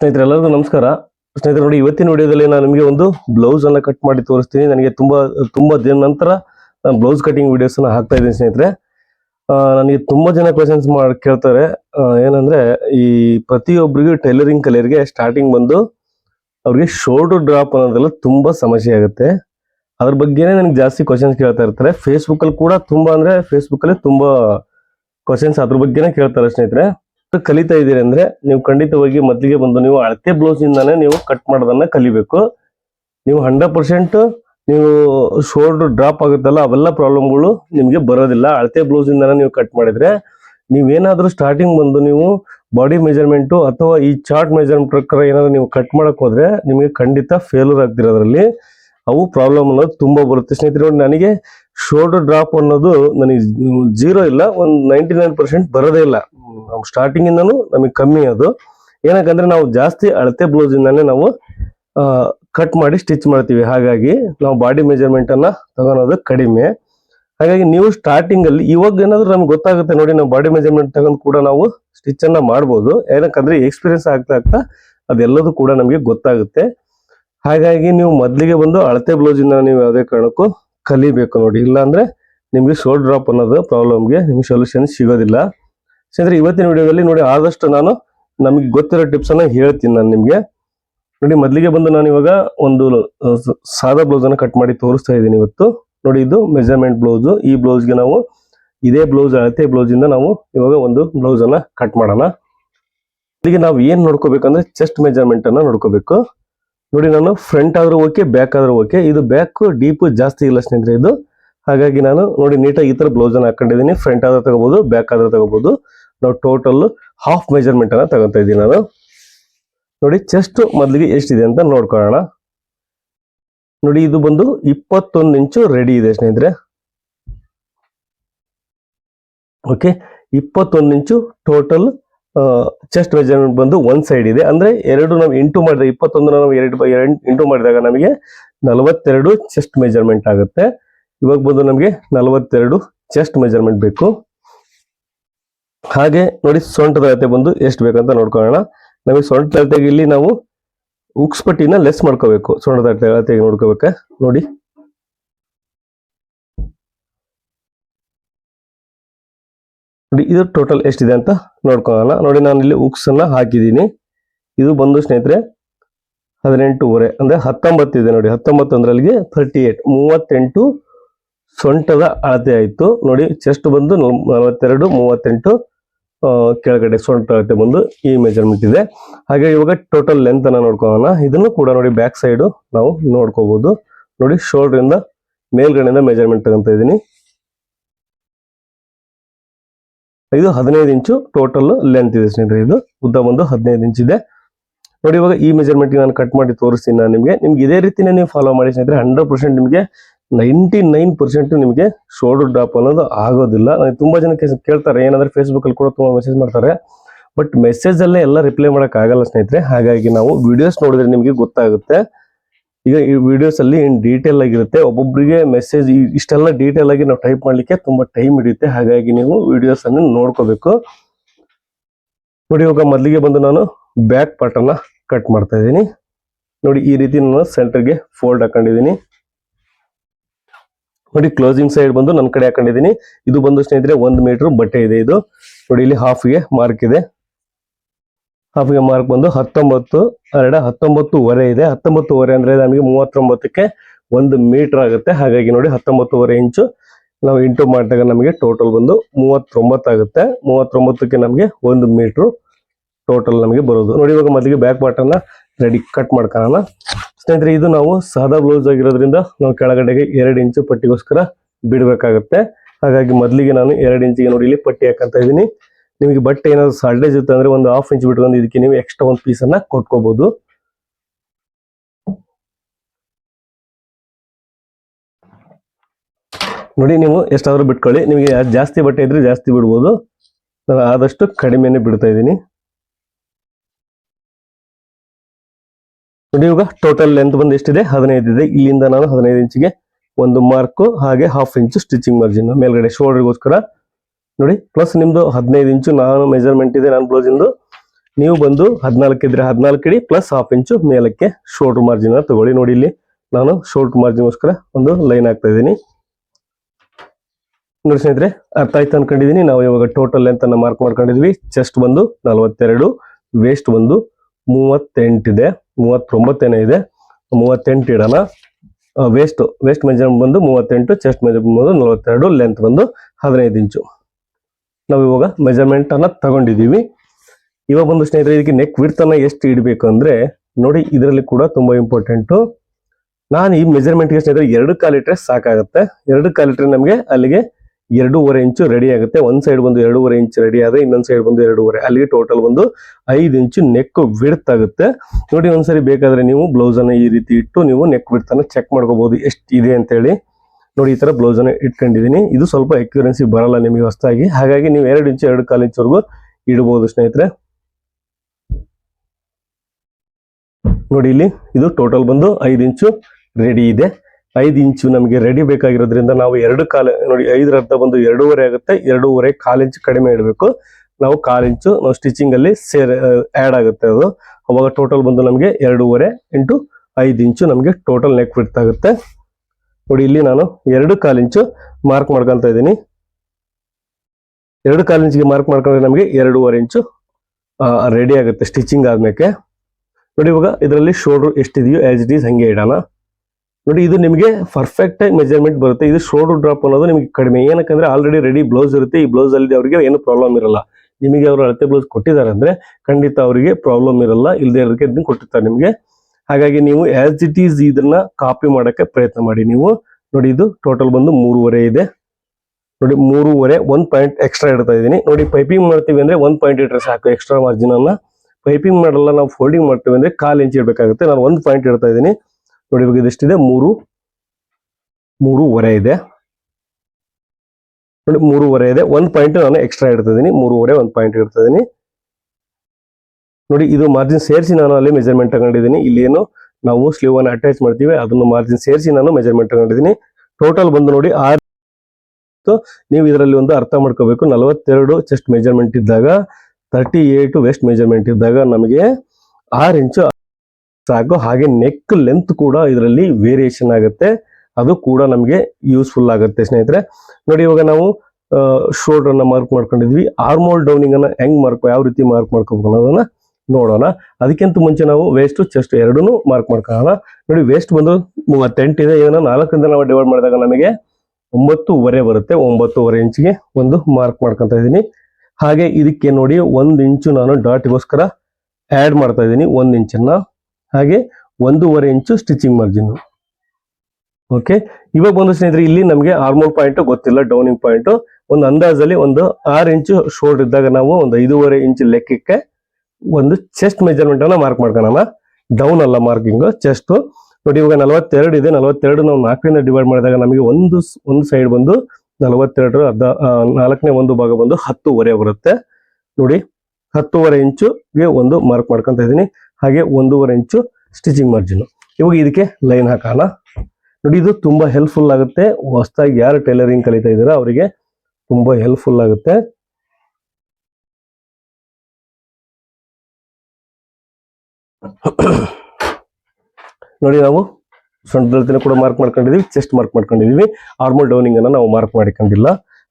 ಸ್ನೇಹಿತರೆ, ಎಲ್ಲರಿಗೂ ನಮಸ್ಕಾರ. ಸ್ನೇಹಿತರೆ, ನೋಡಿ, ಇವತ್ತಿನ ವಿಡಿಯೋದಲ್ಲಿ ನಾನು ನಿಮಗೆ ಒಂದು ಬ್ಲೌಸ್ ಅನ್ನ ಕಟ್ ಮಾಡಿ ತೋರಿಸ್ತೀನಿ. ನನಗೆ ತುಂಬಾ ತುಂಬಾ ದಿನ ನಂತರ ನಾನು ಬ್ಲೌಸ್ ಕಟಿಂಗ್ ವಿಡಿಯೋಸ್ ಅನ್ನ ಹಾಕ್ತಾ ಇದ್ದೀನಿ ಸ್ನೇಹಿತರೆ. ನನಗೆ ತುಂಬಾ ಜನ ಕ್ವಶನ್ಸ್ ಮಾಡಿ, ಕೇಳ್ತಾರೆ. ಏನಂದ್ರೆ, ಈ ಪ್ರತಿಯೊಬ್ಬರಿಗೂ ಟೈಲರಿಂಗ್ ಕಲಿಯರ್ಗೆ ಸ್ಟಾರ್ಟಿಂಗ್ ಬಂದು ಅವ್ರಿಗೆ ಶೋಲ್ಡರ್ ಡ್ರಾಪ್ ಅನ್ನೋದೆಲ್ಲ ತುಂಬಾ ಸಮಸ್ಯೆ ಆಗುತ್ತೆ. ಅದ್ರ ಬಗ್ಗೆನೇ ನನಗೆ ಜಾಸ್ತಿ ಕ್ವಶನ್ಸ್ ಕೇಳ್ತಾ ಇರ್ತಾರೆ. ಫೇಸ್ಬುಕ್ ಅಲ್ಲಿ ಕೂಡ ತುಂಬಾ ಅಂದ್ರೆ ಫೇಸ್ಬುಕ್ ಅಲ್ಲಿ ತುಂಬಾ ಕ್ವಶನ್ಸ್ ಅದ್ರ ಬಗ್ಗೆನೇ ಕೇಳ್ತಾರೆ ಸ್ನೇಹಿತರೆ. ಕಲಿತಾ ಇದ್ದೀರಿ ಅಂದ್ರೆ ನೀವು ಖಂಡಿತವಾಗಿ ಮೊದಲಿಗೆ ಬಂದು ನೀವು ಅಳತೆ ಬ್ಲೌಸ್ ಇಂದಾನೆ ನೀವು ಕಟ್ ಮಾಡೋದನ್ನ ಕಲಿಬೇಕು. ನೀವು ಹಂಡ್ರೆಡ್ ಪರ್ಸೆಂಟ್ ನೀವು ಶೋಲ್ಡರ್ ಡ್ರಾಪ್ ಆಗುತ್ತಲ್ಲ ಅವೆಲ್ಲ ಪ್ರಾಬ್ಲಮ್ಗಳು ನಿಮಗೆ ಬರೋದಿಲ್ಲ. ಅಳತೆ ಬ್ಲೌಸ್ ಇಂದಾನೆ ನೀವು ಕಟ್ ಮಾಡಿದ್ರೆ ನೀವೇನಾದ್ರೂ ಸ್ಟಾರ್ಟಿಂಗ್ ಬಂದು ನೀವು ಬಾಡಿ ಮೆಜರ್ಮೆಂಟ್ ಅಥವಾ ಈ ಚಾರ್ಟ್ ಮೆಜರ್ಮೆಂಟ್ ಪ್ರಕಾರ ಏನಾದ್ರು ನೀವು ಕಟ್ ಮಾಡಕ್ ಹೋದ್ರೆ ನಿಮಗೆ ಖಂಡಿತ ಫೇಲ್ಯೂರ್ ಆಗ್ತಿರೋದ್ರಲ್ಲಿ ಅವು ಪ್ರಾಬ್ಲಮ್ ಅನ್ನೋದು ತುಂಬಾ ಬರುತ್ತೆ. ಸ್ನೇಹಿತರೆ, ನನಗೆ ಶೋಲ್ಡರ್ ಡ್ರಾಪ್ ಅನ್ನೋದು ನನಗೆ ಜೀರೋ ಇಲ್ಲ, ಒಂದು ನೈಂಟಿ ನೈನ್ ಪರ್ಸೆಂಟ್ ಬರೋದೇ ಇಲ್ಲ. ಸ್ಟಾರ್ಟಿಂಗ್ ಇಂದನು ನಮಗೆ ಕಮ್ಮಿ ಅದು. ಏನಕ್ಕಂದ್ರೆ ನಾವು ಜಾಸ್ತಿ ಅಳತೆ ಬ್ಲೌಸ್ ಇಂದಾನೆ ನಾವು ಕಟ್ ಮಾಡಿ ಸ್ಟಿಚ್ ಮಾಡ್ತೀವಿ. ಹಾಗಾಗಿ ನಾವು ಬಾಡಿ ಮೆಜರ್ಮೆಂಟ್ ಅನ್ನ ತಗೊಳೋದು ಕಡಿಮೆ. ಹಾಗಾಗಿ ನೀವು ಸ್ಟಾರ್ಟಿಂಗ್ ಅಲ್ಲಿ ಇವಾಗ ಏನಾದ್ರು ನಮ್ಗೆ ಗೊತ್ತಾಗುತ್ತೆ ನೋಡಿ, ನಾವು ಬಾಡಿ ಮೆಜರ್ಮೆಂಟ್ ತಗೊಂಡು ಕೂಡ ನಾವು ಸ್ಟಿಚ್ ಅನ್ನ ಮಾಡ್ಬೋದು. ಏನಕ್ಕಂದ್ರೆ ಎಕ್ಸ್ಪೀರಿಯನ್ಸ್ ಆಗ್ತಾ ಆಗ್ತಾ ಅದೆಲ್ಲದೂ ಕೂಡ ನಮಗೆ ಗೊತ್ತಾಗುತ್ತೆ. ಹಾಗಾಗಿ ನೀವು ಮೊದಲಿಗೆ ಬಂದು ಅಳತೆ ಬ್ಲೌಸ್ ಇಂದ ನೀವು ಯಾವುದೇ ಕಾರಣಕ್ಕೂ ಕಲಿಬೇಕು ನೋಡಿ. ಇಲ್ಲಾಂದ್ರೆ ನಿಮಗೆ ಶೋಲ್ಡ್ ಡ್ರಾಪ್ ಅನ್ನೋದು ಪ್ರಾಬ್ಲಮ್ಗೆ ನಿಮ್ಗೆ ಸೊಲ್ಯೂಷನ್ ಸಿಗೋದಿಲ್ಲ. ಸ್ನೇಹಿತರೆ, ಇವತ್ತಿನ ವಿಡಿಯೋದಲ್ಲಿ ನೋಡಿ, ಆದಷ್ಟು ನಾನು ನಮಗೆ ಗೊತ್ತಿರೋ ಟಿಪ್ಸ್ ಅನ್ನ ಹೇಳ್ತೀನಿ ನಾನು ನಿಮಗೆ. ನೋಡಿ, ಮೊದಲಿಗೆ ಬಂದು ನಾನು ಇವಾಗ ಒಂದು ಸಾದಾ ಬ್ಲೌಸ್ ಅನ್ನು ಕಟ್ ಮಾಡಿ ತೋರಿಸ್ತಾ ಇದ್ದೀನಿ ಇವತ್ತು. ನೋಡಿ, ಇದು ಮೆಜರ್ಮೆಂಟ್ ಬ್ಲೌಸ್ ಈ ಬ್ಲೌಸ್ಗೆ ನಾವು ಇದೇ ಬ್ಲೌಸ್ ಅಳತೆ ಬ್ಲೌಸ್ ಇಂದ ನಾವು ಇವಾಗ ಒಂದು ಬ್ಲೌಸ್ ಅನ್ನ ಕಟ್ ಮಾಡೋಣ. ಇಲ್ಲಿಗೆ ನಾವು ಏನ್ ನೋಡ್ಕೋಬೇಕಂದ್ರೆ ಚೆಸ್ಟ್ ಮೆಜರ್ಮೆಂಟ್ ಅನ್ನ ನೋಡ್ಕೋಬೇಕು. ನೋಡಿ, ನಾನು ಫ್ರಂಟ್ ಆದ್ರೂ ಓಕೆ ಬ್ಯಾಕ್ ಆದ್ರೂ ಓಕೆ ಇದು ಬ್ಯಾಕ್ ಡೀಪ್ ಜಾಸ್ತಿ ಇಲ್ಲ ಸ್ನೇಹಿತರೆ, ಇದು. ಹಾಗಾಗಿ ನಾನು ನೋಡಿ ನೀಟಾಗಿ ಈ ಥರ ಬ್ಲೌಸ್ ಅನ್ನು ಹಾಕೊಂಡಿದ್ದೀನಿ. ಫ್ರಂಟ್ ಆದ್ರೆ ತಗೋಬಹುದು ಬ್ಯಾಕ್ ಆದ್ರೆ ತಗೋಬಹುದು ನಾವು ಟೋಟಲ್ ಹಾಫ್ ಮೆಜರ್ಮೆಂಟ್ ಅನ್ನ ತಗೊಂತ ಇದ್ದೀನಿ ನಾನು. ನೋಡಿ ಚೆಸ್ಟ್ ಮೊದಲಿಗೆ ಎಷ್ಟಿದೆ ಅಂತ ನೋಡ್ಕೊಳ್ಳೋಣ. ನೋಡಿ ಇದು ಬಂದು ಇಪ್ಪತ್ತೊಂದು ಇಂಚು ರೆಡಿ ಇದೆ ಸ್ನೇಹಿತರೆ. ಓಕೆ ಇಪ್ಪತ್ತೊಂದು ಇಂಚು ಟೋಟಲ್ ಚೆಸ್ಟ್ ಮೆಜರ್ಮೆಂಟ್ ಬಂದು ಒಂದ್ ಸೈಡ್ ಇದೆ. ಅಂದ್ರೆ ಎರಡು ನಾವು ಇಂಟು ಮಾಡಿದಾಗ ಇಪ್ಪತ್ತೊಂದು ನಾವು ಎರಡು ಇಂಟು ಮಾಡಿದಾಗ ನಮಗೆ ನಲವತ್ತೆರಡು ಚೆಸ್ಟ್ ಮೆಜರ್ಮೆಂಟ್ ಆಗುತ್ತೆ. ಇವಾಗ ಬಂದು ನಮಗೆ ನಲವತ್ತೆರಡು ಚೆಸ್ಟ್ ಮೆಜರ್ಮೆಂಟ್ ಬೇಕು. ಹಾಗೆ ನೋಡಿ ಸೊಂಟದ ಅಳತೆ ಬಂದು ಎಷ್ಟು ಬೇಕಂತ ನೋಡ್ಕೊಳ್ಳೋಣ. ನಮಗೆ ಸೊಂಟದ ಅಳತೆಗೆ ಇಲ್ಲಿ ನಾವು ಉಕ್ಸ್ ಪಟ್ಟಿನ ಲೆಸ್ ಮಾಡ್ಕೋಬೇಕು. ಸೊಂಟದ ಅಳತೆ ಅಳತೆಗೆ ನೋಡ್ಕೋಬೇಕ. ನೋಡಿ. ನೋಡಿ, ಇದು ಟೋಟಲ್ ಎಷ್ಟಿದೆ ಅಂತ ನೋಡ್ಕೊಳ್ಳೋಣ. ನೋಡಿ, ನಾನು ಇಲ್ಲಿ ಉಕ್ಸ್ ಅನ್ನ ಹಾಕಿದ್ದೀನಿ. ಇದು ಬಂದು ಸ್ನೇಹಿತರೆ ಹದಿನೆಂಟೂವರೆ, ಅಂದ್ರೆ ಹತ್ತೊಂಬತ್ತು ಇದೆ ನೋಡಿ. ಹತ್ತೊಂಬತ್ತು ಅಂದ್ರೆ ಅಲ್ಲಿಗೆ ಥರ್ಟಿ ಏಟ್ ಮೂವತ್ತೆಂಟು ಸೊಂಟದ ಅಳತೆ ಆಯಿತು. ನೋಡಿ ಚೆಸ್ಟ್ ಬಂದು ನಲ್- ನಲವತ್ತೆರಡು, ಮೂವತ್ತೆಂಟು ಕೆಳಗಡೆ ಸೊಂಟ ಅಳತೆ ಬಂದು ಈ ಮೆಜರ್ಮೆಂಟ್ ಇದೆ. ಹಾಗೆ ಇವಾಗ ಟೋಟಲ್ ಲೆಂತ್ ಅನ್ನ ನೋಡ್ಕೊಳ್ಳೋಣ. ಇದನ್ನು ಕೂಡ ನೋಡಿ ಬ್ಯಾಕ್ ಸೈಡ್ ನಾವು ನೋಡ್ಕೋಬಹುದು ನೋಡಿ ಶೋಲ್ಡರ್ ಇಂದ ಮೇಲ್ಗಡೆಯಿಂದ ಮೆಜರ್ಮೆಂಟ್ ತಗೊಂತ ಇದ್ದೀನಿ. ಇದು ಹದಿನೈದು ಇಂಚು ಟೋಟಲ್ ಲೆಂತ್ ಇದೆ ಸ್ನೇಹಿತರೆ. ಇದು ಉದ್ದ ಬಂದು ಹದಿನೈದು ಇಂಚ್ ಇದೆ. ನೋಡಿ, ಇವಾಗ ಈ ಮೆಜರ್ಮೆಂಟ್ ನಾನು ಕಟ್ ಮಾಡಿ ತೋರಿಸ್ತೀನಿ ನಾನು ನಿಮಗೆ. ನಿಮ್ಗೆ ಇದೇ ರೀತಿನೇ ನೀವು ಫಾಲೋ ಮಾಡಿ ಸ್ನೇಹಿತರೆ. ಹಂಡ್ರೆಡ್ ಪರ್ಸೆಂಟ್ ನಿಮಗೆ ನೈಂಟಿ ನೈನ್ ಪರ್ಸೆಂಟ್ ನಿಮಗೆ ಶೋಲ್ಡರ್ ಡ್ರಾಪ್ ಅನ್ನೋದು ಆಗೋದಿಲ್ಲ. ನನಗೆ ತುಂಬಾ ಜನ ಕೇಳ್ತಾರೆ, ಏನಂದ್ರೆ ಫೇಸ್ಬುಕ್ ಅಲ್ಲಿ ಕೂಡ ತುಂಬಾ ಮೆಸೇಜ್ ಮಾಡ್ತಾರೆ. ಬಟ್ ಮೆಸೇಜ್ ಅಲ್ಲೇ ಎಲ್ಲ ರಿಪ್ಲೈ ಮಾಡಕ್ ಆಗಲ್ಲ ಸ್ನೇಹಿತರೆ. ಹಾಗಾಗಿ ನಾವು ವಿಡಿಯೋಸ್ ನೋಡಿದ್ರೆ ನಿಮಗೆ ಗೊತ್ತಾಗುತ್ತೆ. ಈಗ ಈ ವಿಡಿಯೋಸ್ ಅಲ್ಲಿ ಇನ್ ಡೀಟೇಲ್ ಆಗಿರುತ್ತೆ ಒಬ್ಬೊಬ್ಬರಿಗೆ ಮೆಸೇಜ್ ಇಷ್ಟೆಲ್ಲ ಡೀಟೇಲ್ ಆಗಿ ನಾವು ಟೈಪ್ ಮಾಡ್ಲಿಕ್ಕೆ ತುಂಬಾ ಟೈಮ್ ಹಿಡಿಯುತ್ತೆ. ಹಾಗಾಗಿ ನೀವು ವಿಡಿಯೋಸ್ ಅನ್ನು ನೋಡ್ಕೋಬೇಕು. ನೋಡಿ, ಇವಾಗ ಮೊದಲಿಗೆ ಬಂದು ನಾನು ಬ್ಯಾಕ್ ಪಾರ್ಟ್ ಅನ್ನ ಕಟ್ ಮಾಡ್ತಾ ಇದ್ದೀನಿ. ನೋಡಿ, ಈ ರೀತಿ ನಾನು ಸೆಂಟರ್ಗೆ ಫೋಲ್ಡ್ ಹಾಕೊಂಡಿದ್ದೀನಿ. ನೋಡಿ ಕ್ಲೋಸಿಂಗ್ ಸೈಡ್ ಬಂದು ನನ್ನ ಕಡೆ ಹಾಕೊಂಡಿದ್ದೀನಿ. ಇದು ಬಂದು ಸ್ನೇಹಿತರೆ, ಒಂದು ಮೀಟರ್ ಬಟ್ಟೆ ಇದೆ ಇದು. ನೋಡಿ, ಇಲ್ಲಿ ಹಾಫ್ಗೆ ಮಾರ್ಕ್ ಇದೆ. ಹಾಫ್ಗೆ ಮಾರ್ಕ್ ಬಂದು ಹತ್ತೊಂಬತ್ತು ಎರಡ ಹತ್ತೊಂಬತ್ತುವರೆ ಇದೆ. ಹತ್ತೊಂಬತ್ತುವರೆ ಅಂದ್ರೆ ನಮಗೆ ಮೂವತ್ತೊಂಬತ್ತಕ್ಕೆ ಒಂದು ಮೀಟರ್ ಆಗುತ್ತೆ. ಹಾಗಾಗಿ ನೋಡಿ, ಹತ್ತೊಂಬತ್ತುವರೆ ಇಂಚು ನಾವು ಇಂಟು ಮಾಡಿದಾಗ ನಮಗೆ ಟೋಟಲ್ ಬಂದು ಮೂವತ್ತೊಂಬತ್ತು ಆಗುತ್ತೆ. ಮೂವತ್ತೊಂಬತ್ತಕ್ಕೆ ನಮಗೆ ಒಂದು ಮೀಟ್ರು ಟೋಟಲ್ ನಮಗೆ ಬರೋದು. ನೋಡಿ, ಇವಾಗ ಮೊದಲಿಗೆ ಬ್ಯಾಕ್ ಪಾರ್ಟನ್ನ ರೆಡಿ ಕಟ್ ಮಾಡ್ಕೊಳ್ಳೋಣ ಸ್ನೇಹಿತರೆ, ಇದು ನಾವು ಸಾದಾ ಬ್ಲೌಸ್ ಆಗಿರೋದ್ರಿಂದ ನಾವು ಕೆಳಗಡೆಗೆ ಎರಡು ಇಂಚು ಪಟ್ಟಿಗೋಸ್ಕರ ಬಿಡಬೇಕಾಗುತ್ತೆ. ಹಾಗಾಗಿ ಮೊದಲಿಗೆ ನಾನು ಎರಡು ಇಂಚಿಗೆ ನೋಡಿ ಇಲ್ಲಿ ಪಟ್ಟಿ ಹಾಕಂತ ಇದ್ದೀನಿ. ನಿಮಗೆ ಬಟ್ಟೆ ಏನಾದ್ರು ಸಾಲ್ಡೇಜ್ ಇತ್ತು ಅಂದ್ರೆ ಒಂದು ಹಾಫ್ ಇಂಚ್ ಬಿಟ್ಕೊಂಡು ಇದಕ್ಕೆ ನೀವು ಎಕ್ಸ್ಟ್ರಾ ಒಂದು ಪೀಸ್ ಅನ್ನ ಕೊಟ್ಕೋಬಹುದು ನೋಡಿ, ನೀವು ಎಷ್ಟಾದರೂ ಬಿಟ್ಕೊಳ್ಳಿ. ನಿಮಗೆ ಜಾಸ್ತಿ ಬಟ್ಟೆ ಇದ್ರೆ ಜಾಸ್ತಿ ಬಿಡ್ಬೋದು. ನಾನು ಆದಷ್ಟು ಕಡಿಮೆನೆ ಬಿಡ್ತಾ ಇದ್ದೀನಿ. ನೋಡಿ ಇವಾಗ ಟೋಟಲ್ ಲೆಂತ್ ಬಂದು ಎಷ್ಟಿದೆ? ಹದಿನೈದು ಇದೆ. ಇಲ್ಲಿಂದ ನಾನು ಹದಿನೈದು ಇಂಚಿಗೆ ಒಂದು ಮಾರ್ಕು ಹಾಗೆ ಹಾಫ್ ಇಂಚು ಸ್ಟಿಚಿಂಗ್ ಮಾರ್ಜಿನ್ ಮೇಲ್ಗಡೆ ಶೋಲ್ಡರ್ಗೋಸ್ಕರ ನೋಡಿ ಪ್ಲಸ್ ನಿಮ್ದು ಹದಿನೈದು ಇಂಚು ನಾನು ಮೆಜರ್ಮೆಂಟ್ ಇದೆ, ನಾನು ಬ್ಲೌಸ್ ಇಂದು. ನೀವು ಬಂದು ಹದಿನಾಲ್ಕು ಇದ್ರೆ ಹದಿನಾಲ್ಕು ಇಡಿ ಪ್ಲಸ್ ಹಾಫ್ ಇಂಚು ಮೇಲಕ್ಕೆ ಶೋಲ್ಡರ್ ಮಾರ್ಜಿನ್ ತಗೊಳ್ಳಿ. ನೋಡಿ, ಇಲ್ಲಿ ನಾನು ಶೋಲ್ಡರ್ ಮಾರ್ಜಿನ್ಗೋಸ್ಕರ ಒಂದು ಲೈನ್ ಹಾಕ್ತಾ ಇದ್ದೀನಿ. ನೋಡಿ ಸ್ನೇಹಿತರೆ, ಅರ್ಥ ಆಯ್ತು ಅನ್ಕೊಂಡಿದ್ದೀನಿ ನಾವು ಇವಾಗ ಟೋಟಲ್ ಲೆಂತ್ ಅನ್ನ ಮಾರ್ಕ್ ಮಾಡ್ಕೊಂಡಿದ್ವಿ. ಚೆಸ್ಟ್ ಬಂದು ನಲವತ್ತೆರಡು ವೇಸ್ಟ್ ಬಂದು ಮೂವತ್ತೆಂಟಿದೆ ಮೂವತ್ತೊಂಬತ್ತೇನೋ ಇದೆ, ಮೂವತ್ತೆಂಟು ಇಡೋಣ. ವೇಸ್ಟ್ ವೇಸ್ಟ್ ಮೆಜರ್ಮೆಂಟ್ ಬಂದು ಮೂವತ್ತೆಂಟು ಚೆಸ್ಟ್ ಮೆಜರ್ಮೆಂಟ್ ಬಂದು ನಲವತ್ತೆರಡು ಲೆಂತ್ ಬಂದು ಹದಿನೈದು ಇಂಚು. ನಾವು ಇವಾಗ ಮೆಜರ್ಮೆಂಟ್ ಅನ್ನ ತಗೊಂಡಿದೀವಿ ಇವಾಗ ಬಂದು ಸ್ನೇಹಿತರೆ, ಇದಕ್ಕೆ ನೆಕ್ ವಿಡ್ತ್ ಅನ್ನ ಎಷ್ಟು ಇಡಬೇಕು ಅಂದ್ರೆ, ನೋಡಿ, ಇದರಲ್ಲಿ ಕೂಡ ತುಂಬಾ ಇಂಪಾರ್ಟೆಂಟು ನಾನು ಈ ಮೆಜರ್ಮೆಂಟ್ಗೆ ಸ್ನೇಹಿತರೆ, ಎರಡು ಕಾಲಿಟ್ರೆ ಸಾಕಾಗುತ್ತೆ. ಎರಡು ಕಾಲಿಟ್ರೆ ನಮಗೆ ಅಲ್ಲಿಗೆ ಎರಡೂವರೆ ಇಂಚು ರೆಡಿ ಆಗುತ್ತೆ. ಒಂದ್ ಸೈಡ್ ಬಂದು ಎರಡೂವರೆ ಇಂಚು ರೆಡಿ ಆದ್ರೆ ಇನ್ನೊಂದ್ ಸೈಡ್ ಬಂದು ಎರಡೂವರೆ. ಅಲ್ಲಿಗೆ ಟೋಟಲ್ ಬಂದು ಐದು ಇಂಚು ನೆಕ್ ವಿಡ್ತ್ ಆಗುತ್ತೆ. ನೋಡಿ ಒಂದ್ಸರಿ ಬೇಕಾದ್ರೆ ನೀವು ಬ್ಲೌಸ್ ಅನ್ನ ಈ ರೀತಿ ಇಟ್ಟು ನೀವು ನೆಕ್ ವಿಡ್ತ್ ಅನ್ನ ಚೆಕ್ ಮಾಡ್ಕೋಬಹುದು ಎಷ್ಟು ಇದೆ ಅಂತ ಹೇಳಿ ನೋಡಿ ಈ ತರ ಬ್ಲೌಸ್ ಅನ್ನ ಇಟ್ಕೊಂಡಿದೀನಿ ಇದು ಸ್ವಲ್ಪ ಎಕ್ಯೂರೆನ್ಸಿ ಬರಲ್ಲ ನಿಮಗೆ ಹೊಸದಾಗಿ. ಹಾಗಾಗಿ ನೀವು ಎರಡು ಇಂಚು, ಎರಡು ಕಾಲು ಇಂಚ್ವರೆಗೂ ಇಡಬಹುದು ಸ್ನೇಹಿತರೆ. ನೋಡಿ ಇಲ್ಲಿ ಇದು ಟೋಟಲ್ ಬಂದು ಐದು ಇಂಚು ರೆಡಿ ಇದೆ. ಐದು ಇಂಚು ನಮಗೆ ರೆಡಿ ಬೇಕಾಗಿರೋದ್ರಿಂದ ನಾವು ಎರಡು ಕಾಲ, ನೋಡಿ, ಐದರ ಅರ್ಧ ಬಂದು ಎರಡೂವರೆ ಆಗುತ್ತೆ. ಎರಡೂವರೆ ಕಾಲು ಇಂಚು ಕಡಿಮೆ ಇಡಬೇಕು. ನಾವು ಕಾಲು ಇಂಚು, ನಾವು ಸ್ಟಿಚಿಂಗ್ ಅಲ್ಲಿ ಸೇರ್ ಆ್ಯಡ್ ಆಗುತ್ತೆ ಅದು. ಅವಾಗ ಟೋಟಲ್ ಬಂದು ನಮಗೆ ಎರಡೂವರೆ ಇಂಟು ಐದು ಇಂಚು ನಮಗೆ ಟೋಟಲ್ ನೆಕ್ ಫಿಟ್ ಆಗುತ್ತೆ. ನೋಡಿ, ಇಲ್ಲಿ ನಾನು ಎರಡು ಕಾಲು ಇಂಚು ಮಾರ್ಕ್ ಮಾಡ್ಕೊಳ್ತಾ ಇದ್ದೀನಿ. ಎರಡು ಕಾಲು ಇಂಚಿಗೆ ಮಾರ್ಕ್ ಮಾಡ್ಕೊಂಡ್ರೆ ನಮಗೆ ಎರಡೂವರೆ ಇಂಚು ರೆಡಿ ಆಗುತ್ತೆ ಸ್ಟಿಚಿಂಗ್ ಆದ್ಮೇಲೆ ನೋಡಿ, ಇವಾಗ ಇದರಲ್ಲಿ ಶೋಲ್ಡರ್ ಎಷ್ಟಿದೆಯೋ ಆಸ್ ಇಟ್ ಈಸ್ ಹಂಗೆ ಇಡೋಣ. ನೋಡಿ, ಇದು ನಿಮಗೆ ಪರ್ಫೆಕ್ಟ್ ಆಗಿ ಮೆಜರ್ಮೆಂಟ್ ಬರುತ್ತೆ. ಇದು ಶೋಲ್ಡರ್ ಡ್ರಾಪ್ ಅನ್ನೋದು ನಿಮಗೆ ಕಡಿಮೆ. ಏನಕ್ಕಂದ್ರೆ ಆಲ್ರೆಡಿ ರೆಡಿ ಬ್ಲೌಸ್ ಇರುತ್ತೆ. ಈ ಬ್ಲೌಸ್ ಅಲ್ಲಿ ಅವರಿಗೆ ಏನು ಪ್ರಾಬ್ಲಮ್ ಇರಲ್ಲ. ನಿಮಗೆ ಅವರು ಅಳತೆ ಬ್ಲೌಸ್ ಕೊಟ್ಟಿದ್ದಾರೆ ಅಂದ್ರೆ ಖಂಡಿತ ಅವರಿಗೆ ಪ್ರಾಬ್ಲಮ್ ಇರಲ್ಲ. ಇಲ್ಲದೆ ಇರೋದಕ್ಕೆ ಇದನ್ನ ಕೊಟ್ಟಿರ್ತಾರೆ ನಿಮಗೆ. ಹಾಗಾಗಿ ನೀವು ಆಸ್ ಇಟ್ ಈಸ್ ಇದನ್ನ ಕಾಪಿ ಮಾಡಕ್ಕೆ ಪ್ರಯತ್ನ ಮಾಡಿ. ನೀವು ನೋಡಿ, ಇದು ಟೋಟಲ್ ಬಂದು ಮೂರುವರೆ ಇದೆ. ನೋಡಿ, ಮೂರುವರೆ ಒಂದ್ ಪಾಯಿಂಟ್ ಎಕ್ಸ್ಟ್ರಾ ಇಡ್ತಾ ಇದ್ದೀನಿ. ನೋಡಿ ಪೈಪಿಂಗ್ ಮಾಡ್ತೀವಿ ಅಂದ್ರೆ ಒಂದ್ ಪಾಯಿಂಟ್ ಇಟ್ರೆ ಸಾಕು ಎಕ್ಸ್ಟ್ರಾ ಮಾರ್ಜಿನ್ ಅನ್ನ. ಪೈಪಿಂಗ್ ಮಾಡಲ್ಲ, ನಾವು ಫೋಲ್ಡಿಂಗ್ ಮಾಡ್ತೀವಿ ಅಂದ್ರೆ ಕಾಲು ಇಂಚ್ ಇಡಬೇಕಾಗುತ್ತೆ. ನಾನು ಒಂದು ಪಾಯಿಂಟ್ ಇಡ್ತಾ ಇದ್ದೀನಿ. ನೋಡಿ ಇವಾಗ ಇದೆಷ್ಟಿದೆ. ಮೂರು, ಮೂರುವರೆ ಇದೆ. ನೋಡಿ ಮೂರುವರೆ ಇದೆ. ಒಂದ್ ಪಾಯಿಂಟ್ ನಾನು ಎಕ್ಸ್ಟ್ರಾ ಇಡ್ತಾ ಇದ್ದೀನಿ. ಮೂರುವರೆ ಒಂದ್ ಪಾಯಿಂಟ್ ಇಡ್ತಾ ಇದ್ದೀನಿ. ನೋಡಿ ಇದು ಮಾರ್ಜಿನ್ ಸೇರಿಸಿ ನಾನು ಅಲ್ಲಿ ಮೆಜರ್ಮೆಂಟ್ ತಗೊಂಡಿದ್ದೀನಿ. ಇಲ್ಲಿ ಏನು ನಾವು ಸ್ಲೀವ್ ಅನ್ನು ಅಟ್ಯಾಚ್ ಮಾಡ್ತೀವಿ. ಅದನ್ನು ಮಾರ್ಜಿನ್ ಸೇರಿಸಿ ನಾನು ಮೆಜರ್ಮೆಂಟ್ ತಗೊಂಡಿದ್ದೀನಿ. ಟೋಟಲ್ ಬಂದು ನೋಡಿ ಆರು ನೀವು ಇದರಲ್ಲಿ ಒಂದು ಅರ್ಥ ಮಾಡ್ಕೋಬೇಕು. ನಲವತ್ತೆರಡು ಚೆಸ್ಟ್ ಮೆಜರ್ಮೆಂಟ್ ಇದ್ದಾಗ ತರ್ಟಿ ಏಟ್ ವೆಸ್ಟ್ ಮೆಜರ್ಮೆಂಟ್ ಇದ್ದಾಗ ನಮಗೆ ಆರು ಇಂಚು ಸಾಕು, ಹಾಗೆ ನೆಕ್ ಲೆಂತ್ ಕೂಡ ಇದರಲ್ಲಿ ವೇರಿಯೇಷನ್ ಆಗುತ್ತೆ. ಅದು ಕೂಡ ನಮಗೆ ಯೂಸ್ಫುಲ್ ಆಗುತ್ತೆ ಸ್ನೇಹಿತರೆ. ನೋಡಿ, ಇವಾಗ ನಾವು ಶೋಲ್ಡರ್ ಅನ್ನ ಮಾರ್ಕ್ ಮಾಡ್ಕೊಂಡಿದ್ವಿ. ಆರ್ಮೋಲ್ ಡೌನಿಂಗ್ ಅನ್ನ ಹೆಂಗ್ ಮಾರ್ಕ್ ಯಾವ ರೀತಿ ಮಾರ್ಕ್ ಮಾಡ್ಕೋಬೇಕು ಅನ್ನೋದನ್ನ ನೋಡೋಣ. ಅದಕ್ಕಿಂತ ಮುಂಚೆ ನಾವು ವೇಸ್ಟ್ ಚೆಸ್ಟ್ ಎರಡೂ ಮಾರ್ಕ್ ಮಾಡ್ಕೊಳ್ಳೋಣ. ನೋಡಿ ವೇಸ್ಟ್ ಬಂದು ಮೂವತ್ತೆಂಟು ಇದೆ. ಇದನ್ನ ನಾಲ್ಕರಿಂದ ನಾವು ಡಿವೈಡ್ ಮಾಡಿದಾಗ ನಮಗೆ ಒಂಬತ್ತೂವರೆ ಬರುತ್ತೆ. ಒಂಬತ್ತೂವರೆ ಇಂಚಿಗೆ ಒಂದು ಮಾರ್ಕ್ ಮಾಡ್ಕೊಂತ ಇದ್ದೀನಿ. ಹಾಗೆ ಇದಕ್ಕೆ ನೋಡಿ, ಒಂದು ಇಂಚು ನಾನು ಡಾಟ್ಗೋಸ್ಕರ ಆ್ಯಡ್ ಮಾಡ್ತಾ ಇದ್ದೀನಿ. ಒಂದು ಇಂಚನ್ನ. ಹಾಗೆ ಒಂದೂವರೆ ಇಂಚು ಸ್ಟಿಚಿಂಗ್ ಮಾರ್ಜಿನ್ ಓಕೆ ಇವಾಗ ಬಂದು ಸ್ನೇಹಿತರೆ, ಇಲ್ಲಿ ನಮಗೆ ಆರ್ಮೋಲ್ ಪಾಯಿಂಟ್ ಗೊತ್ತಿಲ್ಲ ಡೌನಿಂಗ್ ಪಾಯಿಂಟ್ ಒಂದು ಅಂದಾಜಲ್ಲಿ ಒಂದು ಆರು ಇಂಚು ಶೋಲ್ಡರ್ ಇದ್ದಾಗ ನಾವು ಒಂದು ಐದೂವರೆ ಇಂಚು ಲೆಕ್ಕಕ್ಕೆ ಒಂದು ಚೆಸ್ಟ್ ಮೆಜರ್ಮೆಂಟ್ ಅನ್ನ ಮಾರ್ಕ್ ಮಾಡ್ಕೊಳ್ಳೋಣ ಡೌನ್ ಅಲ್ಲ ಮಾರ್ಕಿಂಗ್ ಚೆಸ್ಟ್ ನೋಡಿ, ಇವಾಗ ನಲವತ್ತೆರಡು ಇದೆ. ನಲವತ್ತೆರಡು ನಾವು ನಾಲ್ಕರಿಂದ ಡಿವೈಡ್ ಮಾಡಿದಾಗ ನಮಗೆ ಒಂದು ಒಂದು ಸೈಡ್ ಬಂದು ನಲವತ್ತೆರಡು, ಅರ್ಧ ನಾಲ್ಕನೇ ಒಂದು ಭಾಗ ಬಂದು ಹತ್ತುವರೆ ಬರುತ್ತೆ. ನೋಡಿ, ಹತ್ತುವರೆ ಇಂಚುಗೆ ಒಂದು ಮಾರ್ಕ್ ಮಾಡ್ಕೊಂತ ಇದ್ದೀನಿ. ಹಾಗೆ ಒಂದೂವರೆ ಇಂಚು ಸ್ಟಿಚಿಂಗ್ ಮಾರ್ಜಿನ್ ಇವಾಗ ಇದಕ್ಕೆ ಲೈನ್ ಹಾಕೋಣ. ನೋಡಿ, ಇದು ತುಂಬ ಹೆಲ್ಪ್ಫುಲ್ ಆಗುತ್ತೆ. ಹೊಸದಾಗಿ ಯಾರು ಟೈಲರಿಂಗ್ ಕಲಿತಾ ಇದ್ದೀರಾ ಅವರಿಗೆ ತುಂಬ ಹೆಲ್ಪ್ಫುಲ್ ಆಗುತ್ತೆ. ನೋಡಿ, ನಾವು ಸೊಂಟದಳತಿನ ಕೂಡ ಮಾರ್ಕ್ ಮಾಡ್ಕೊಂಡಿದೀವಿ ಚೆಸ್ಟ್ ಮಾರ್ಕ್ ಮಾಡ್ಕೊಂಡಿದ್ದೀವಿ ಆರ್ಮಲ್ ಡೌನಿಂಗ್ ಅನ್ನ ನಾವು ಮಾರ್ಕ್ ಮಾಡಿಕೊಂಡಿಲ್ಲ.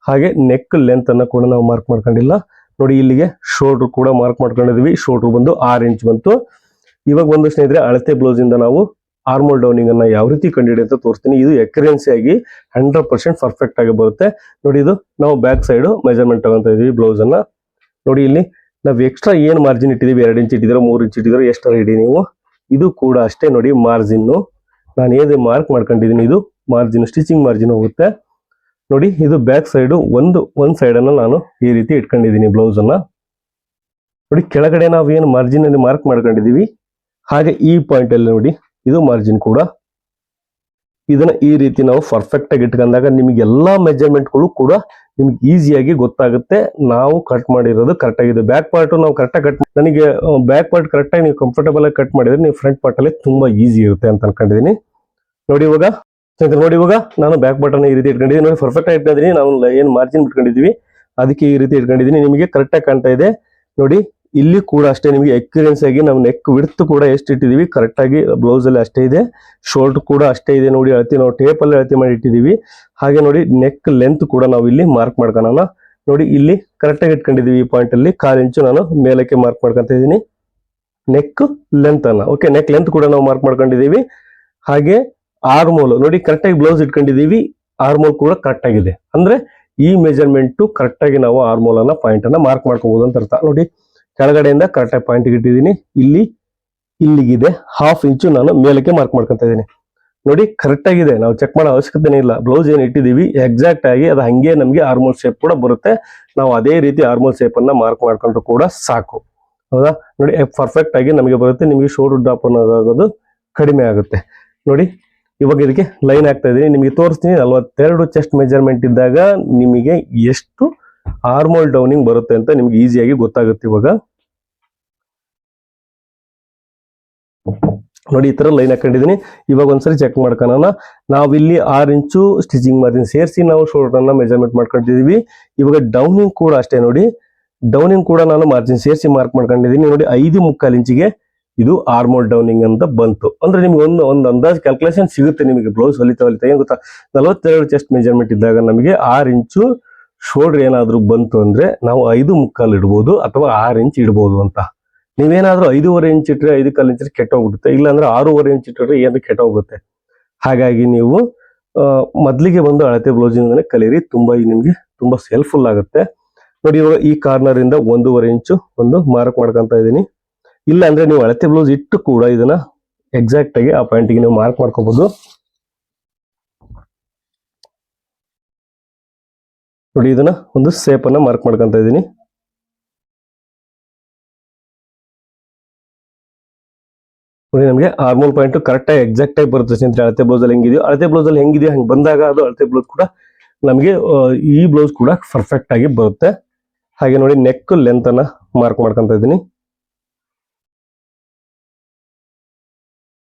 ಹಾಗೆ ನೆಕ್ ಲೆಂತ್ ಅನ್ನ ಕೂಡ ನಾವು ಮಾರ್ಕ್ ಮಾಡ್ಕೊಂಡಿಲ್ಲ. ನೋಡಿ ಇಲ್ಲಿಗೆ ಶೋಲ್ಡ್ರ್ ಕೂಡ ಮಾರ್ಕ್ ಮಾಡ್ಕೊಂಡಿದೀವಿ. ಶೋಲ್ಡ್ರ್ ಬಂದು ಆರ್ ಇಂಚ್ ಬಂತು. ಇವಾಗ ಒಂದು ಸ್ನೇಹಿತರೆ, ಅಳತೆ ಬ್ಲೌಸ್ ಇಂದ ನಾವು ಆರ್ಮೋಲ್ ಡೌನಿಂಗ್ ಅನ್ನ ಯಾವ ರೀತಿ ಕಂಡಿಡಿ ಅಂತ ತೋರಿಸ್ತೀನಿ. ಇದು ಎಕ್ಯುರೆನ್ಸಿ ಆಗಿ ಹಂಡ್ರೆಡ್ ಪರ್ಸೆಂಟ್ ಪರ್ಫೆಕ್ಟ್ ಆಗಿ ಬರುತ್ತೆ. ನೋಡಿ ಇದು, ನಾವು ಬ್ಯಾಕ್ ಸೈಡ್ ಮೆಜರ್ಮೆಂಟ್ ತಗೊಂತ ಇದೀವಿ ಬ್ಲೌಸ್ ಅನ್ನ. ನೋಡಿ ಇಲ್ಲಿ, ನಾವು ಎಕ್ಸ್ಟ್ರಾ ಏನ್ ಮಾರ್ಜಿನ್ ಇಟ್ಟಿದೀವಿ? ಎರಡು ಇಂಚ್ ಇಟ್ಟಿದ್ರೆ, ಮೂರು ಇಂಚ್ ಇಟ್ಟಿದ್ರೆ, ಎಷ್ಟರ ಇಡಿ ನೀವು? ಇದು ಕೂಡ ಅಷ್ಟೇ ನೋಡಿ ಮಾರ್ಜಿನ್ ನಾನು ಏನೇ ಮಾರ್ಕ್ ಮಾಡ್ಕೊಂಡಿದ್ದೀನಿ ಇದು ಮಾರ್ಜಿನ್ ಸ್ಟಿಚಿಂಗ್ ಮಾರ್ಜಿನ್ ಹೋಗುತ್ತೆ. ನೋಡಿ, ಇದು ಬ್ಯಾಕ್ ಸೈಡ್ ಒಂದು ಒಂದ್ ಸೈಡ್ ಅನ್ನ ನಾನು ಈ ರೀತಿ ಇಟ್ಕೊಂಡಿದ್ದೀನಿ ಬ್ಲೌಸ್ ಅನ್ನ. ನೋಡಿ, ಕೆಳಗಡೆ ನಾವು ಏನು ಮಾರ್ಜಿನ್ ಅಲ್ಲಿ ಮಾರ್ಕ್ ಮಾಡ್ಕೊಂಡಿದೀವಿ ಹಾಗೆ ಈ ಪಾಯಿಂಟ್ ಅಲ್ಲಿ ನೋಡಿ, ಇದು ಮಾರ್ಜಿನ್ ಕೂಡ. ಇದನ್ನ ಈ ರೀತಿ ನಾವು ಪರ್ಫೆಕ್ಟ್ ಆಗಿ ಇಟ್ಕೊಂಡಾಗ ನಿಮಗೆ ಎಲ್ಲಾ ಮೆಜರ್ಮೆಂಟ್ಗಳು ಕೂಡ ನಿಮ್ಗೆ ಈಸಿಯಾಗಿ ಗೊತ್ತಾಗುತ್ತೆ. ನಾವು ಕಟ್ ಮಾಡಿರೋದು ಕರೆಕ್ಟ್ ಆಗಿದೆ. ಬ್ಯಾಕ್ ಪಾರ್ಟ್ ನಾವು ಕರೆಕ್ಟ್ ಕಟ್ ನನಗೆ ಬ್ಯಾಕ್ ಪಾರ್ಟ್ ಕರೆಕ್ಟ್ ಆಗಿ ನೀವು ಕಂಫರ್ಟಬಲ್ ಆಗಿ ಕಟ್ ಮಾಡಿದ್ರೆ ನೀವು ಫ್ರಂಟ್ ಪಾರ್ಟ್ ಅಲ್ಲಿ ತುಂಬಾ ಈಸಿ ಇರುತ್ತೆ ಅಂತ ಅನ್ಕೊಂಡಿದೀನಿ ನೋಡಿ ಇವಾಗ. ಸ್ನೇಹಿತರೆ, ನೋಡಿ ಇವಾಗ ನಾನು ಬ್ಯಾಕ್ ಬಟನ್ ಈ ರೀತಿ ಇಟ್ಕೊಂಡಿದ್ದೀನಿ. ನೋಡಿ ಪರ್ಫೆಕ್ಟ್ ಆಗಿ ಇಟ್ಕೊಂಡಿದ್ದೀನಿ. ನಾವು ಏನು ಮಾರ್ಜಿನ್ ಬಿಟ್ಕೊಂಡಿದ್ದೀವಿ. ಅದಕ್ಕೆ ಈ ರೀತಿ ಇಟ್ಕೊಂಡಿದ್ದೀನಿ. ನಿಮಗೆ ಕರೆಕ್ಟಾಗಿ ಕಾಣ್ತಾ ಇದೆ. ನೋಡಿ, ಇಲ್ಲಿ ಕೂಡ ಅಷ್ಟೇ ನಿಮಗೆ ಎಕ್ಸ್ಪೀರಿಯನ್ಸ್ ಆಗಿ ನಾವು ನೆಕ್ ವಿಡ್ತ್ ಕೂಡ ಎಷ್ಟು ಇಟ್ಟಿದ್ದೀವಿ? ಕರೆಕ್ಟಾಗಿ ಬ್ಲೌಸ್ ಅಲ್ಲಿ ಅಷ್ಟೇ ಇದೆ. ಶೋಲ್ಡರ್ ಕೂಡ ಅಷ್ಟೇ ಇದೆ. ನೋಡಿ, ಅಳತಿ ನಾವು ಟೇಪಲ್ಲಿ ಅಳತಿ ಮಾಡಿ ಇಟ್ಟಿದ್ದೀವಿ. ಹಾಗೆ ನೋಡಿ ನೆಕ್ ಲೆಂತ್ ಕೂಡ ನಾವು ಇಲ್ಲಿ ಮಾರ್ಕ್ ಮಾಡ್ಕೊಳ್ಳೋಣ ನೋಡಿ, ಇಲ್ಲಿ ಕರೆಕ್ಟಾಗಿ ಇಟ್ಕೊಂಡಿದ್ದೀವಿ ಈ ಪಾಯಿಂಟಲ್ಲಿ ಕಾಲ್ ಇಂಚು ನಾನು ಮೇಲಕ್ಕೆ ಮಾರ್ಕ್ ಮಾಡ್ಕೊತ ಇದ್ದೀನಿ. ನೆಕ್ ಲೆಂತ್ ಅನ್ನ. ಓಕೆ ನೆಕ್ ಲೆಂತ್ ಕೂಡ ನಾವು ಮಾರ್ಕ್ ಮಾಡ್ಕೊಂಡಿದ್ದೀವಿ. ಹಾಗೆ ಆರ್ಮೋಲ್, ನೋಡಿ ಕರೆಕ್ಟ್ ಆಗಿ ಬ್ಲೌಸ್ ಇಟ್ಕೊಂಡಿದೀವಿ ಆರ್ಮೋಲ್ ಕೂಡ ಕರೆಕ್ಟ್ ಆಗಿದೆ. ಅಂದ್ರೆ ಈ ಮೆಜರ್ಮೆಂಟ್ ಕರೆಕ್ಟ್ ಆಗಿ ನಾವು ಆರ್ಮೋಲ್ ಅನ್ನ ಪಾಯಿಂಟ್ ಅನ್ನ ಮಾರ್ಕ್ ಮಾಡ್ಕೋಬಹುದು ಅಂತ ಅರ್ಥ. ನೋಡಿ, ಕೆಳಗಡೆಯಿಂದ ಕರೆಕ್ಟ್ ಆಗಿ ಪಾಯಿಂಟ್ ಇಟ್ಟಿದ್ದೀನಿ. ಇಲ್ಲಿ, ಇಲ್ಲಿಗಿದೆ ಹಾಫ್ ಇಂಚು ನಾನು ಮೇಲಕ್ಕೆ ಮಾರ್ಕ್ ಮಾಡ್ಕೊತಾ ಇದ್ದೀನಿ. ನೋಡಿ ಕರೆಕ್ಟ್ ಆಗಿದೆ. ನಾವು ಚೆಕ್ ಮಾಡೋ ಅವಶ್ಯಕತೆನೇ ಇಲ್ಲ. ಬ್ಲೌಸ್ ಏನು ಇಟ್ಟಿದೀವಿ ಎಕ್ಸಾಕ್ಟ್ ಆಗಿ ಅದು ಹಂಗೆ ನಮಗೆ ಆರ್ಮೋಲ್ ಶೇಪ್ ಕೂಡ ಬರುತ್ತೆ. ನಾವು ಅದೇ ರೀತಿ ಆರ್ಮೋಲ್ ಶೇಪ್ ಅನ್ನ ಮಾರ್ಕ್ ಮಾಡ್ಕೊಂಡ್ರು ಕೂಡ ಸಾಕು. ಹೌದಾ? ನೋಡಿ ಪರ್ಫೆಕ್ಟ್ ಆಗಿ ನಮಗೆ ಬರುತ್ತೆ. ನಿಮಗೆ ಶೋಲ್ಡರ್ ಡ್ರಾಪ್ ಆಗೋದು ಕಡಿಮೆ ಆಗುತ್ತೆ. ನೋಡಿ ಇವಾಗ ಇದಕ್ಕೆ ಲೈನ್ ಆಗ್ತಾ ಇದೀನಿ ನಿಮಗೆ ತೋರಿಸ್ತೀನಿ, ನಲವತ್ತೆರಡು ಚೆಸ್ಟ್ ಮೆಜರ್ಮೆಂಟ್ ಇದ್ದಾಗ ನಿಮಗೆ ಎಷ್ಟು ಆರ್ಮೋಲ್ ಡೌನಿಂಗ್ ಬರುತ್ತೆ ಅಂತ ನಿಮ್ಗೆ ಈಸಿಯಾಗಿ ಗೊತ್ತಾಗುತ್ತೆ ಇವಾಗ. ನೋಡಿ, ಈ ತರ ಲೈನ್ ಹಾಕೊಂಡಿದೀನಿ ಇವಾಗ ಒಂದ್ಸರಿ ಚೆಕ್ ಮಾಡ್ಕೊಳ್ಳೋಣ ನಾವಿಲ್ಲಿ ಆರ್ ಇಂಚು ಸ್ಟಿಚಿಂಗ್ ಮಾರ್ಜಿನ್ ಸೇರಿಸಿ ನಾವು ಶೋಲ್ಡರ್ ಅನ್ನ ಮೆಜರ್ಮೆಂಟ್ ಮಾಡ್ಕೊಂಡಿದೀವಿ ಇವಾಗ ಡೌನಿಂಗ್ ಕೂಡ ಅಷ್ಟೇ ನೋಡಿ. ಡೌನಿಂಗ್ ಕೂಡ ನಾನು ಮಾರ್ಜಿನ್ ಸೇರಿಸಿ ಮಾರ್ಕ್ ಮಾಡ್ಕೊಂಡಿದ್ದೀನಿ. ನೋಡಿ, ಐದು ಮುಕ್ಕಾಲು ಇಂಚಿಗೆ ಇದು ಆರ್ಮೋಲ್ ಡೌನಿಂಗ್ ಅಂತ ಬಂತು. ಅಂದ್ರೆ ನಿಮ್ಗೆ ಒಂದು ಒಂದು ಅಂದಾಜು ಕ್ಯಾಲ್ಕುಲೇಷನ್ ಸಿಗುತ್ತೆ ನಿಮಗೆ ಬ್ಲೌಸ್ ಹೊಲಿತಾ ಹೊಲಿತಾ. ಏನ್ ಗೊತ್ತಾ? ನಲವತ್ತೆರಡು ಚೆಸ್ಟ್ ಮೆಜರ್ಮೆಂಟ್ ಇದ್ದಾಗ ನಮಗೆ ಆರು ಇಂಚು ಶೋಲ್ಡರ್ ಏನಾದ್ರು ಬಂತು ಅಂದ್ರೆ ನಾವು ಐದು ಮುಕ್ಕಾಲು ಇಡ್ಬೋದು ಅಥವಾ ಆರು ಇಂಚ್ ಇಡ್ಬೋದು ಅಂತ. ನೀವೇನಾದ್ರೂ ಐದೂವರೆ ಇಂಚ್ ಇಟ್ಟರೆ ಐದು ಕಾಲು ಇಂಚ್ ಕೆಟ್ಟೋಗ್ಬಿಡುತ್ತೆ. ಇಲ್ಲಾಂದ್ರೆ ಆರೂವರೆ ಇಂಚ್ ಇಟ್ಟರೆ ಏನು ಕೆಟ್ಟೋಗುತ್ತೆ ಹಾಗಾಗಿ ನೀವು ಮೊದಲಿಗೆ ಬಂದು ಅಳತೆ ಬ್ಲೌಸಿಂಗ್ ಕಲೀರಿ. ತುಂಬಾ ನಿಮಗೆ ತುಂಬಾ ಹೆಲ್ಪ್ಫುಲ್ ಆಗುತ್ತೆ. ನೋಡಿ ಇವಾಗ ಈ ಕಾರ್ನರ್ ಇಂದ ಒಂದೂವರೆ ಇಂಚು ಒಂದು ಮಾರ್ಕ್ ಮಾಡ್ಕೊಂತ ಇದ್ದೀನಿ. ಇಲ್ಲ ಅಂದ್ರೆ ನೀವು ಅಳತೆ ಬ್ಲೌಸ್ ಇಟ್ಟು ಕೂಡ ಇದನ್ನ ಎಕ್ಸಾಕ್ಟ್ ಆಗಿ ಆ ಪಾಯಿಂಟ್ಗೆ ನೀವು ಮಾರ್ಕ್ ಮಾಡ್ಕೋಬಹುದು ನೋಡಿ ಇದನ್ನ ಒಂದು ಸೇಪ್ ಅನ್ನ ಮಾರ್ಕ್ ಮಾಡ್ಕೊಂತ ಇದ್ದೀನಿ. ನೋಡಿ ನಮಗೆ ಆರ್ಮೋಲ್ ಪಾಯಿಂಟ್ ಕರೆಕ್ಟ್ ಆಗಿ ಎಕ್ಸಾಕ್ಟ್ ಆಗಿ ಬರುತ್ತೆ ಸ್ನೇಹಿತರೆ, ಅಳತೆ ಬ್ಲೌಸ್ ಅಲ್ಲಿ ಹೆಂಗಿದೆಯೋ. ಅಳತೆ ಬ್ಲೌಸ್ ಅಲ್ಲಿ ಹೆಂಗಿದೆಯೋ, ಹಂಗೆ ಬಂದಾಗ ಅದು ಅಳತೆ ಬ್ಲೌಸ್ ಕೂಡ ನಮಗೆ ಈ ಬ್ಲೌಸ್ ಕೂಡ ಪರ್ಫೆಕ್ಟ್ ಆಗಿ ಬರುತ್ತೆ. ಹಾಗೆ ನೋಡಿ ನೆಕ್ ಲೆಂತ್ ಅನ್ನ ಮಾರ್ಕ್ ಮಾಡ್ಕೊಂತ ಇದ್ದೀನಿ.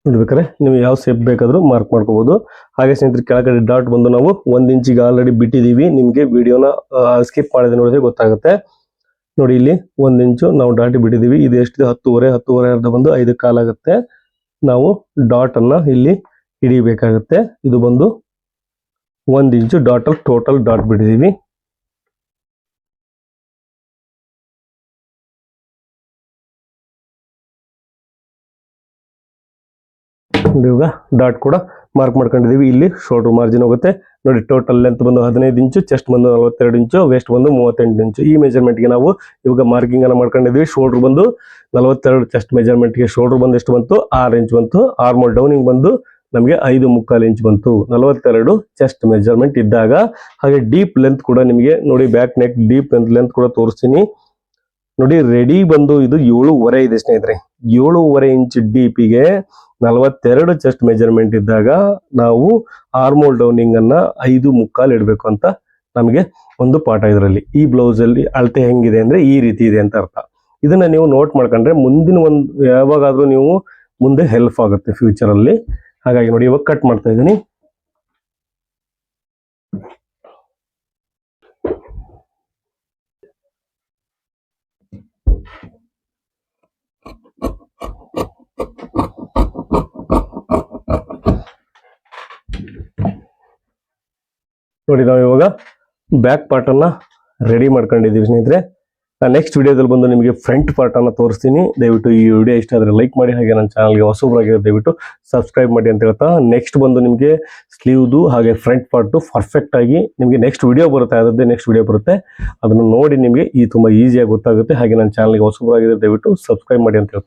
ನೋಡ್ಬೇಕಾದ್ರೆ ನೀವು ಯಾವ ಸೇಪ್ ಬೇಕಾದರೂ ಮಾರ್ಕ್ ಮಾಡ್ಕೋಬಹುದು ಹಾಗೆ ಸ್ನೇಹಿತರೆ, ಕೆಳಗಡೆ ಡಾಟ್ ಬಂದು ನಾವು ಒಂದ್ ಇಂಚಿಗೆ ಆಲ್ರೆಡಿ ಬಿಟ್ಟಿದೀವಿ. ನಿಮಗೆ ವಿಡಿಯೋನ ಸ್ಕಿಪ್ ಮಾಡಿದ್ರೆ ನೋಡಿದ್ರೆ ಗೊತ್ತಾಗುತ್ತೆ. ನೋಡಿ ಇಲ್ಲಿ ಒಂದ್ ಇಂಚು ನಾವು ಡಾಟ್ ಬಿಟ್ಟಿದ್ದೀವಿ ಇದು ಎಷ್ಟಿದೆ? ಹತ್ತುವರೆ ಹತ್ತುವರೆ ಅರ್ಧ ಬಂದು ಐದು ಕಾಲಾಗುತ್ತೆ ನಾವು ಡಾಟ್ ಅನ್ನ ಇಲ್ಲಿ ಹಿಡಿಬೇಕಾಗುತ್ತೆ ಇದು ಬಂದು ಒಂದ್ ಇಂಚು ಡಾಟ್ ಅಲ್ಲಿ ಟೋಟಲ್ ಡಾಟ್ ಬಿಟ್ಟಿದೀವಿ. ಇವಾಗ ಡಾಟ್ ಕೂಡ ಮಾರ್ಕ್ ಮಾಡ್ಕೊಂಡಿದ್ದೀವಿ ಇಲ್ಲಿ ಶೋಲ್ಡರ್ ಮಾರ್ಜಿನ್ ಹೋಗುತ್ತೆ. ನೋಡಿ ಟೋಟಲ್ ಲೆಂತ್ ಬಂದು ಹದಿನೈದು ಇಂಚು ಚೆಸ್ಟ್ ಬಂದು ನಲವತ್ತೆರಡು ಇಂಚು ವೇಸ್ಟ್ ಬಂದು ಮೂವತ್ತೆಂಟು ಇಂಚು. ಈ ಮೆಜರ್ಮೆಂಟ್ಗೆ ನಾವು ಇವಾಗ ಮಾರ್ಕಿಂಗ್ ಅನ್ನು ಮಾಡ್ಕೊಂಡಿದ್ದೀವಿ ಶೋಲ್ಡ್ರ್ ಬಂದು ನಲವತ್ತೆರಡು ಚೆಸ್ಟ್ಗೆ ಶೋಲ್ಡ್ರ್ ಬಂದು ಎಷ್ಟು ಬಂತು? ಆರು ಇಂಚ್ ಬಂತು. ಆರ್ಮೋಲ್ ಡೌನಿಂಗ್ ಬಂದು ನಮಗೆ ಐದು ಮುಕ್ಕಾಲು ಇಂಚ್ ಬಂತು. ನಲವತ್ತೆರಡು ಚೆಸ್ಟ್ ಮೆಜರ್ಮೆಂಟ್ ಇದ್ದಾಗ ಹಾಗೆ ಡೀಪ್ ಲೆಂತ್ ಕೂಡ ನಿಮಗೆ ನೋಡಿ ಬ್ಯಾಕ್ ನೆಕ್ ಡೀಪ್ ಲೆಂತ್ ಕೂಡ ತೋರಿಸ್ತೀನಿ. ನೋಡಿ ರೆಡಿ ಬಂದು ಇದು ಏಳುವರೆ ಇದೆ ಸ್ನೇಹಿತರೆ. ಏಳುವರೆ ಇಂಚ್ ಡೀಪಿಗೆ ನಲವತ್ತೆರಡು ಚೆಸ್ಟ್ ಮೆಜರ್ಮೆಂಟ್ ಇದ್ದಾಗ ನಾವು ಆರ್ಮೋಲ್ ಡೌನಿಂಗ್ ಅನ್ನ ಐದು ಮುಕ್ಕಾಲು ಇಡಬೇಕು ಅಂತ ನಮಗೆ ಒಂದು ಪಾಠ ಇದರಲ್ಲಿ. ಈ ಬ್ಲೌಸ್ ಅಲ್ಲಿ ಅಳತೆ ಹೆಂಗಿದೆ ಅಂದ್ರೆ ಈ ರೀತಿ ಇದೆ ಅಂತ ಅರ್ಥ. ಇದನ್ನ ನೀವು ನೋಟ್ ಮಾಡ್ಕೊಂಡ್ರೆ ಮುಂದಿನ ಒಂದು, ಯಾವಾಗಾದ್ರೂ ನೀವು ಮುಂದೆ ಹೆಲ್ಪ್ ಆಗುತ್ತೆ ಫ್ಯೂಚರ್ ಅಲ್ಲಿ. ಹಾಗಾಗಿ ನೋಡಿ, ಇವಾಗ ಕಟ್ ಮಾಡ್ತಾ ಇದ್ದೀನಿ. ನೋಡಿ, ನಾವು ಇವಾಗ ಬ್ಯಾಕ್ ಪಾರ್ಟ್ ಅನ್ನ ರೆಡಿ ಮಾಡ್ಕೊಂಡಿದ್ದೀವಿ ಸ್ನೇಹಿತರೆ. ನೆಕ್ಸ್ಟ್ ವಿಡಿಯೋದಲ್ಲಿ ಬಂದು ನಿಮಗೆ ಫ್ರಂಟ್ ಪಾರ್ಟ್ ಅನ್ನ ತೋರಿಸ್ತೀನಿ. ದಯವಿಟ್ಟು ಈ ವಿಡಿಯೋ ಇಷ್ಟ ಆದರೆ ಲೈಕ್ ಮಾಡಿ, ಹಾಗೆ ನನ್ನ ಚಾನಲ್ಗೆ ಹೊಸಬ್ರಾಗಿರೋ ದಯವಿಟ್ಟು ಸಬ್ಸ್ಕ್ರೈಬ್ ಮಾಡಿ ಅಂತ ಹೇಳ್ತಾ ನೆಕ್ಸ್ಟ್ ಬಂದು ನಿಮಗೆ ಸ್ಲೀವ್ದು ಹಾಗೆ ಫ್ರಂಟ್ ಪಾರ್ಟ್ ಪರ್ಫೆಕ್ಟ್ ಆಗಿ ನಿಮಗೆ ನೆಕ್ಸ್ಟ್ ವಿಡಿಯೋ ಬರುತ್ತೆ, ಅದರದ್ದೇ ನೆಕ್ಸ್ಟ್ ವಿಡಿಯೋ ಬರುತ್ತೆ. ಅದನ್ನು ನೋಡಿ ನಿಮಗೆ ಈ ತುಂಬಾ ಈಸಿಯಾಗಿ ಗೊತ್ತಾಗುತ್ತೆ. ಹಾಗೆ ನನ್ನ ಚಾನಲ್ಗೆ ಹೊಸಬ್ರಾಗಿರೋ ದಯವಿಟ್ಟು ಸಬ್ಸ್ಕ್ರೈಬ್ ಮಾಡಿ ಅಂತ ಹೇಳ್ತಾ.